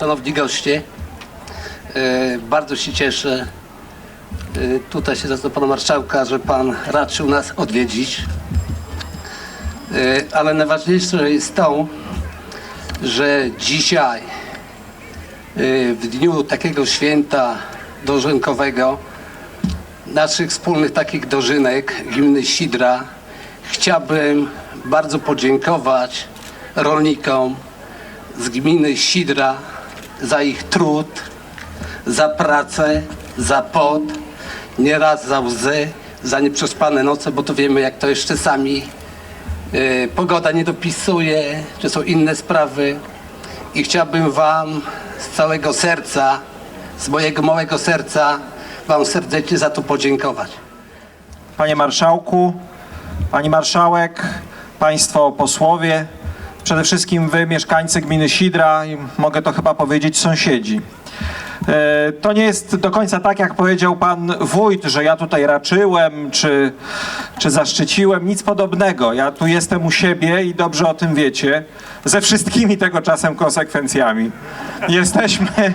szanowni goście. E, Bardzo się cieszę e, tutaj się do pana marszałka, że pan raczył nas odwiedzić. E, Ale najważniejsze jest to, że dzisiaj w dniu takiego święta dożynkowego naszych wspólnych takich dożynek gminy Sidra chciałbym bardzo podziękować rolnikom z gminy Sidra za ich trud, za pracę, za pot, nieraz za łzy, za nieprzespane noce, bo to wiemy jak to jest czasami e, pogoda nie dopisuje, czy są inne sprawy i chciałbym wam z całego serca, z mojego małego serca wam serdecznie za to podziękować. Panie Marszałku, Pani Marszałek, Państwo posłowie, przede wszystkim Wy, mieszkańcy gminy Sidra i mogę to chyba powiedzieć sąsiedzi. E, To nie jest do końca tak, jak powiedział pan wójt, że ja tutaj raczyłem czy, czy zaszczyciłem. Nic podobnego. Ja tu jestem u siebie i dobrze o tym wiecie. Ze wszystkimi tego czasem konsekwencjami. Jesteśmy,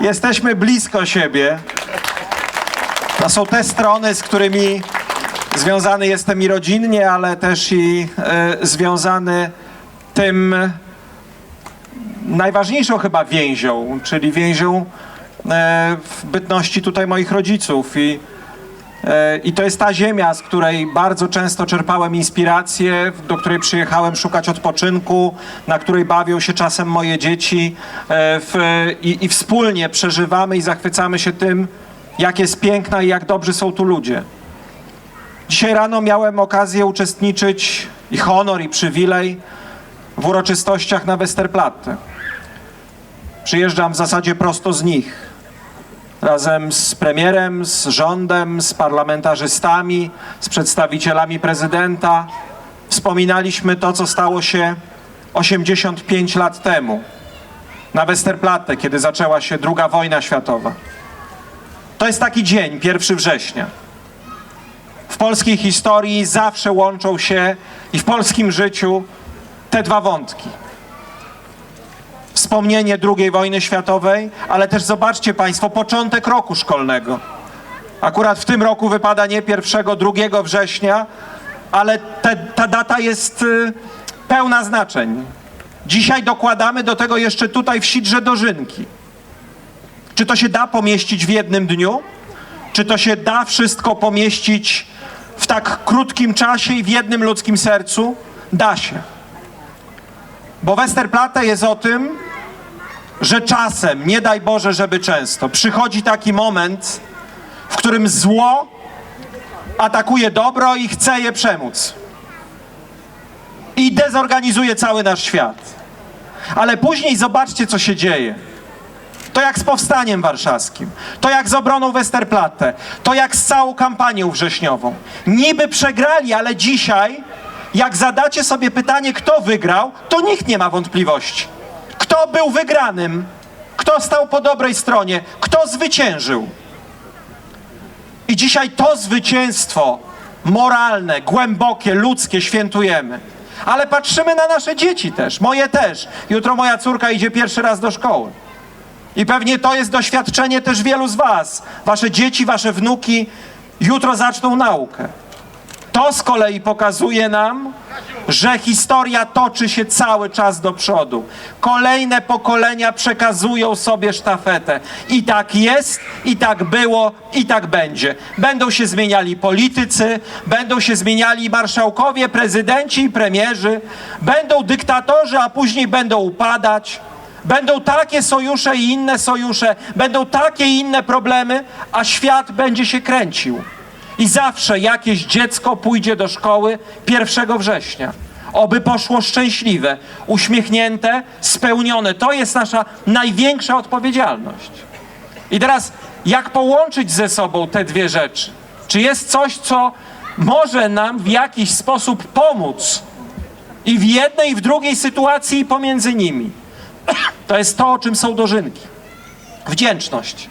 jesteśmy blisko siebie. To są te strony, z którymi związany jestem i rodzinnie, ale też i e, związany tym najważniejszą chyba więzią, czyli więzią e, w bytności tutaj moich rodziców. I, e, I to jest ta ziemia, z której bardzo często czerpałem inspirację, do której przyjechałem szukać odpoczynku, na której bawią się czasem moje dzieci e, w, i, i wspólnie przeżywamy i zachwycamy się tym, jak jest piękna i jak dobrzy są tu ludzie. Dzisiaj rano miałem okazję uczestniczyć i honor, i przywilej w uroczystościach na Westerplatte. Przyjeżdżam w zasadzie prosto z nich. Razem z premierem, z rządem, z parlamentarzystami, z przedstawicielami prezydenta wspominaliśmy to, co stało się 85 lat temu na Westerplatte, kiedy zaczęła się II wojna światowa. To jest taki dzień, 1 września. W polskiej historii zawsze łączą się i w polskim życiu te dwa wątki. Wspomnienie II wojny światowej, ale też zobaczcie Państwo, początek roku szkolnego. Akurat w tym roku wypada nie 1, 2 września, ale te, ta data jest y, pełna znaczeń. Dzisiaj dokładamy do tego jeszcze tutaj w Sidrze dożynki. Czy to się da pomieścić w jednym dniu? Czy to się da wszystko pomieścić w tak krótkim czasie i w jednym ludzkim sercu? Da się. Bo Westerplatte jest o tym, że czasem, nie daj Boże, żeby często, przychodzi taki moment, w którym zło atakuje dobro i chce je przemóc. I dezorganizuje cały nasz świat. Ale później zobaczcie, co się dzieje. To jak z powstaniem warszawskim, to jak z obroną Westerplatte, to jak z całą kampanią wrześniową. Niby przegrali, ale dzisiaj, jak zadacie sobie pytanie, kto wygrał, to nikt nie ma wątpliwości. Kto był wygranym? Kto stał po dobrej stronie? Kto zwyciężył? I dzisiaj to zwycięstwo moralne, głębokie, ludzkie świętujemy. Ale patrzymy na nasze dzieci też, moje też. Jutro moja córka idzie pierwszy raz do szkoły. I pewnie to jest doświadczenie też wielu z Was. Wasze dzieci, wasze wnuki jutro zaczną naukę. To z kolei pokazuje nam, że historia toczy się cały czas do przodu. Kolejne pokolenia przekazują sobie sztafetę. I tak jest, i tak było, i tak będzie. Będą się zmieniali politycy, będą się zmieniali marszałkowie, prezydenci i premierzy, będą dyktatorzy, a później będą upadać. Będą takie sojusze i inne sojusze, będą takie i inne problemy, a świat będzie się kręcił. I zawsze jakieś dziecko pójdzie do szkoły 1 września. Oby poszło szczęśliwe, uśmiechnięte, spełnione. To jest nasza największa odpowiedzialność. I teraz, jak połączyć ze sobą te dwie rzeczy? Czy jest coś, co może nam w jakiś sposób pomóc i w jednej, i w drugiej sytuacji, i pomiędzy nimi? To jest to, o czym są dożynki. Wdzięczność.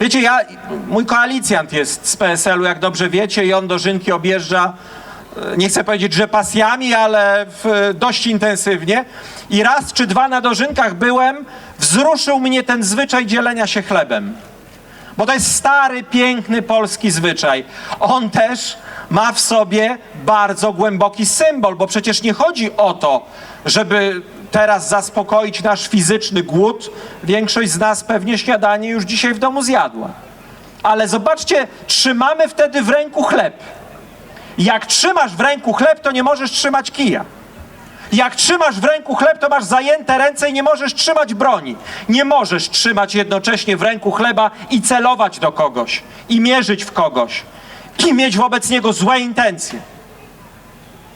Wiecie, ja, mój koalicjant jest z PSL-u, jak dobrze wiecie, i on dożynki objeżdża e, nie chcę powiedzieć, że pasjami, ale w, dość intensywnie. I raz czy dwa na dożynkach byłem, wzruszył mnie ten zwyczaj dzielenia się chlebem. Bo to jest stary, piękny polski zwyczaj. On też ma w sobie bardzo głęboki symbol, bo przecież nie chodzi o to, żeby teraz zaspokoić nasz fizyczny głód. Większość z nas pewnie śniadanie już dzisiaj w domu zjadła. Ale zobaczcie, trzymamy wtedy w ręku chleb. Jak trzymasz w ręku chleb, to nie możesz trzymać kija. Jak trzymasz w ręku chleb, to masz zajęte ręce i nie możesz trzymać broni. Nie możesz trzymać jednocześnie w ręku chleba i celować do kogoś, i mierzyć w kogoś, i mieć wobec niego złe intencje.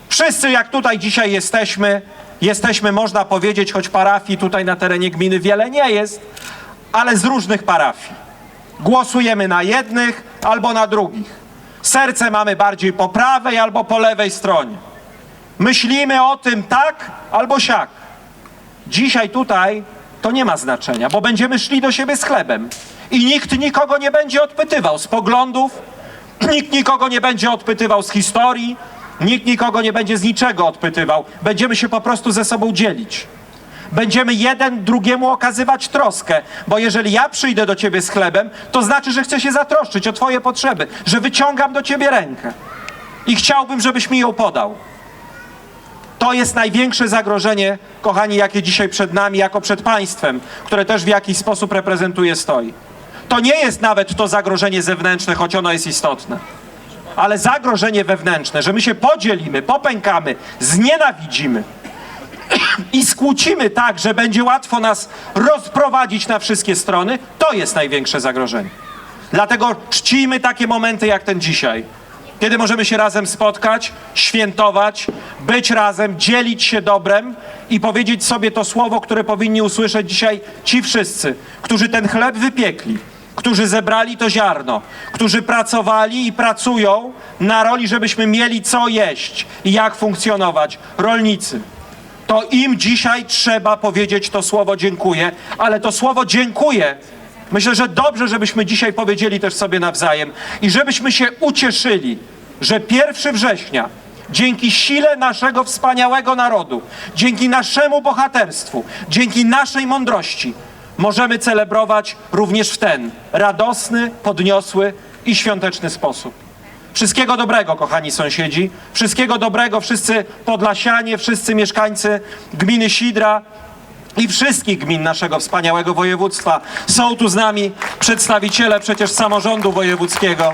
Wszyscy, jak tutaj dzisiaj jesteśmy, jesteśmy, można powiedzieć, choć parafii tutaj na terenie gminy wiele nie jest, ale z różnych parafii. Głosujemy na jednych albo na drugich. Serce mamy bardziej po prawej albo po lewej stronie. Myślimy o tym tak albo siak. Dzisiaj tutaj to nie ma znaczenia, bo będziemy szli do siebie z chlebem i nikt nikogo nie będzie odpytywał z poglądów, nikt nikogo nie będzie odpytywał z historii, nikt nikogo nie będzie z niczego odpytywał. Będziemy się po prostu ze sobą dzielić. Będziemy jeden drugiemu okazywać troskę, bo jeżeli ja przyjdę do ciebie z chlebem, to znaczy, że chcę się zatroszczyć o twoje potrzeby, że wyciągam do ciebie rękę i chciałbym, żebyś mi ją podał. To jest największe zagrożenie, kochani, jakie dzisiaj przed nami, jako przed państwem, które też w jakiś sposób reprezentuje, stoi. To nie jest nawet to zagrożenie zewnętrzne, choć ono jest istotne. Ale zagrożenie wewnętrzne, że my się podzielimy, popękamy, znienawidzimy i skłócimy tak, że będzie łatwo nas rozprowadzić na wszystkie strony, to jest największe zagrożenie. Dlatego czcijmy takie momenty jak ten dzisiaj, kiedy możemy się razem spotkać, świętować, być razem, dzielić się dobrem i powiedzieć sobie to słowo, które powinni usłyszeć dzisiaj ci wszyscy, którzy ten chleb wypiekli, którzy zebrali to ziarno, którzy pracowali i pracują na roli, żebyśmy mieli co jeść i jak funkcjonować. Rolnicy to im dzisiaj trzeba powiedzieć to słowo dziękuję, ale to słowo dziękuję. Myślę, że dobrze, żebyśmy dzisiaj powiedzieli też sobie nawzajem i żebyśmy się ucieszyli, że 1 września dzięki sile naszego wspaniałego narodu, dzięki naszemu bohaterstwu, dzięki naszej mądrości możemy celebrować również w ten radosny, podniosły i świąteczny sposób. Wszystkiego dobrego, kochani sąsiedzi. Wszystkiego dobrego, wszyscy Podlasianie, wszyscy mieszkańcy gminy Sidra i wszystkich gmin naszego wspaniałego województwa. Są tu z nami przedstawiciele przecież samorządu wojewódzkiego.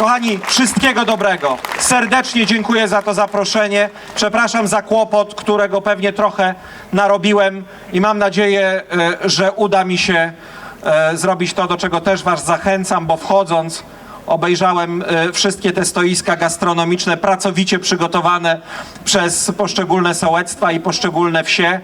Kochani, wszystkiego dobrego. Serdecznie dziękuję za to zaproszenie. Przepraszam za kłopot, którego pewnie trochę narobiłem i mam nadzieję, e, że uda mi się e, zrobić to, do czego też Was zachęcam, bo wchodząc obejrzałem e, wszystkie te stoiska gastronomiczne, pracowicie przygotowane przez poszczególne sołectwa i poszczególne wsie.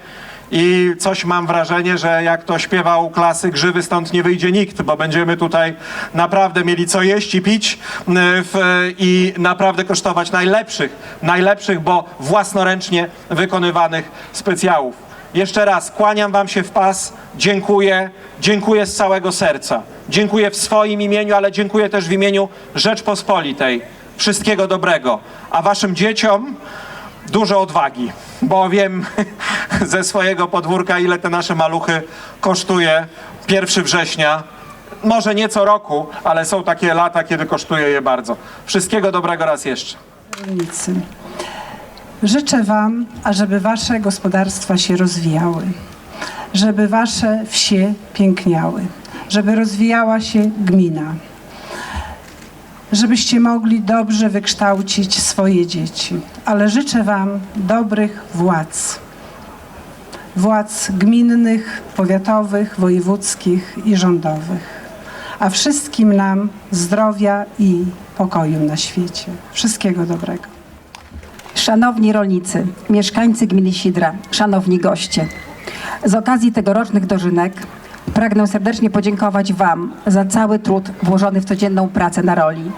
I coś mam wrażenie, że jak to śpiewał klasyk, żywy stąd nie wyjdzie nikt, bo będziemy tutaj naprawdę mieli co jeść i pić y, w, i naprawdę kosztować najlepszych, najlepszych, bo własnoręcznie wykonywanych specjałów. Jeszcze raz kłaniam Wam się w pas, dziękuję, dziękuję z całego serca. Dziękuję w swoim imieniu, ale dziękuję też w imieniu Rzeczpospolitej. Wszystkiego dobrego. A Waszym dzieciom dużo odwagi, bo wiem ze swojego podwórka, ile te nasze maluchy kosztuje 1 września. Może nie co roku, ale są takie lata, kiedy kosztuje je bardzo. Wszystkiego dobrego raz jeszcze. rolnicy. Życzę Wam, ażeby Wasze gospodarstwa się rozwijały, żeby Wasze wsie piękniały, żeby rozwijała się gmina, żebyście mogli dobrze wykształcić swoje dzieci. Ale życzę Wam dobrych władz. Władz gminnych, powiatowych, wojewódzkich i rządowych. A wszystkim nam zdrowia i pokoju na świecie. Wszystkiego dobrego. Szanowni rolnicy, mieszkańcy gminy Sidra, szanowni goście. Z okazji tegorocznych dożynek pragnę serdecznie podziękować Wam za cały trud włożony w codzienną pracę na roli.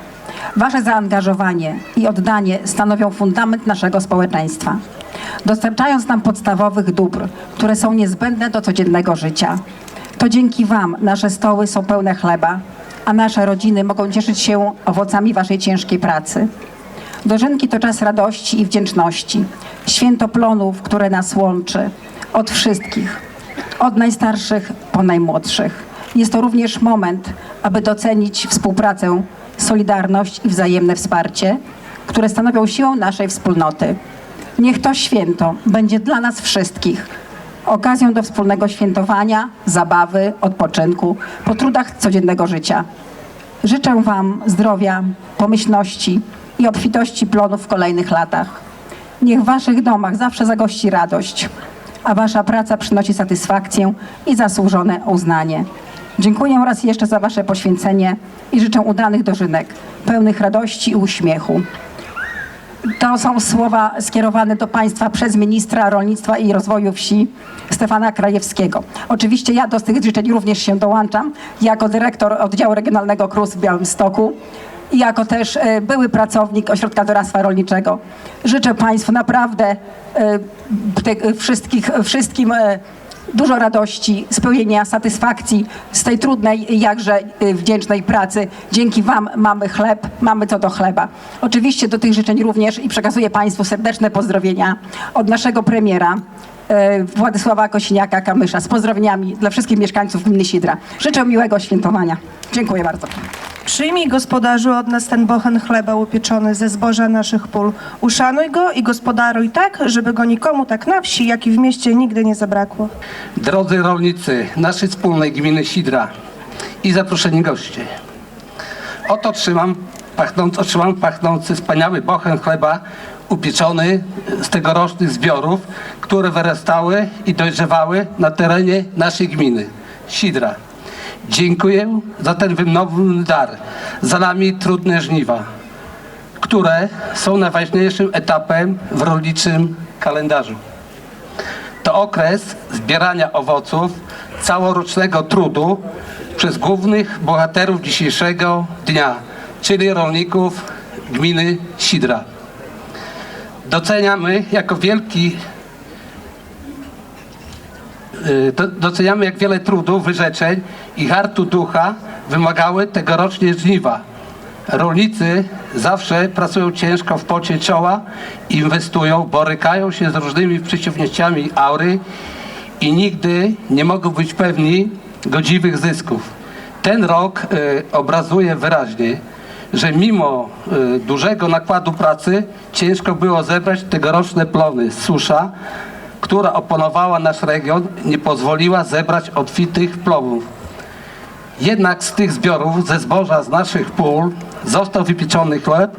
Wasze zaangażowanie i oddanie stanowią fundament naszego społeczeństwa, dostarczając nam podstawowych dóbr, które są niezbędne do codziennego życia. To dzięki Wam nasze stoły są pełne chleba, a nasze rodziny mogą cieszyć się owocami Waszej ciężkiej pracy. Dożynki to czas radości i wdzięczności, święto plonów, które nas łączy, od wszystkich, od najstarszych po najmłodszych. Jest to również moment, aby docenić współpracę, solidarność i wzajemne wsparcie, które stanowią siłą naszej wspólnoty. Niech to święto będzie dla nas wszystkich okazją do wspólnego świętowania, zabawy, odpoczynku po trudach codziennego życia. Życzę Wam zdrowia, pomyślności i obfitości plonów w kolejnych latach. Niech w Waszych domach zawsze zagości radość, a Wasza praca przynosi satysfakcję i zasłużone uznanie. Dziękuję raz jeszcze za Wasze poświęcenie i życzę udanych dożynek, pełnych radości i uśmiechu. To są słowa skierowane do Państwa przez ministra rolnictwa i rozwoju wsi Stefana Krajewskiego. Oczywiście ja do tych życzeń również się dołączam jako dyrektor oddziału regionalnego KRUS w Białymstoku i jako też e, były pracownik Ośrodka Doradztwa Rolniczego. Życzę Państwu naprawdę e, wszystkich, wszystkim e, dużo radości, spełnienia, satysfakcji z tej trudnej, jakże y, wdzięcznej pracy. Dzięki Wam mamy chleb, mamy co do chleba. Oczywiście do tych życzeń również i przekazuję Państwu serdeczne pozdrowienia od naszego premiera. y, Władysława Kosiniaka-Kamysza z pozdrowieniami dla wszystkich mieszkańców gminy Sidra. Życzę miłego świętowania. Dziękuję bardzo. Przyjmij, gospodarzu, od nas ten bochen chleba upieczony ze zboża naszych pól. Uszanuj go i gospodaruj tak, żeby go nikomu tak na wsi, jak i w mieście nigdy nie zabrakło. Drodzy rolnicy naszej wspólnej gminy Sidra i zaproszeni goście. Oto trzymam, pachnący, otrzymam pachnący wspaniały bochen chleba upieczony z tegorocznych zbiorów, które wyrastały i dojrzewały na terenie naszej gminy Sidra. Dziękuję za ten wymowny dar. Za nami trudne żniwa, które są najważniejszym etapem w rolniczym kalendarzu. To okres zbierania owoców całorocznego trudu przez głównych bohaterów dzisiejszego dnia, czyli rolników gminy Sidra. Doceniamy jako wielki doceniamy jak wiele trudu, wyrzeczeń i hartu ducha wymagały tegorocznie żniwa. Rolnicy zawsze pracują ciężko w pocie czoła, inwestują, borykają się z różnymi przeciwnościami aury i nigdy nie mogą być pewni godziwych zysków. Ten rok y, obrazuje wyraźnie, że mimo y, dużego nakładu pracy ciężko było zebrać tegoroczne plony. Susza, która opanowała nasz region, nie pozwoliła zebrać obfitych plonów. Jednak z tych zbiorów, ze zboża z naszych pól, został wypieczony chleb,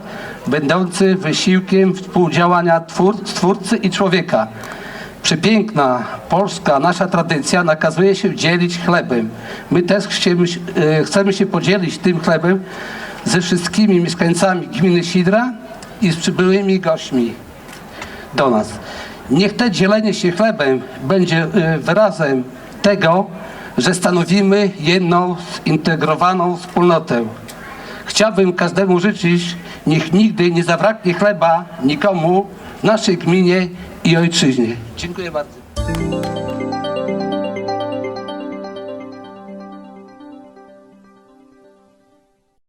będący wysiłkiem współdziałania twór, stwórcy i człowieka. Przepiękna polska nasza tradycja nakazuje się dzielić chlebem. My też chcemy, e, chcemy się podzielić tym chlebem ze wszystkimi mieszkańcami gminy Sidra i z przybyłymi gośćmi do nas. Niech to dzielenie się chlebem będzie e, wyrazem tego, że stanowimy jedną zintegrowaną wspólnotę. Chciałbym każdemu życzyć, niech nigdy nie zabraknie chleba nikomu w naszej gminie i ojczyźnie. Dziękuję bardzo.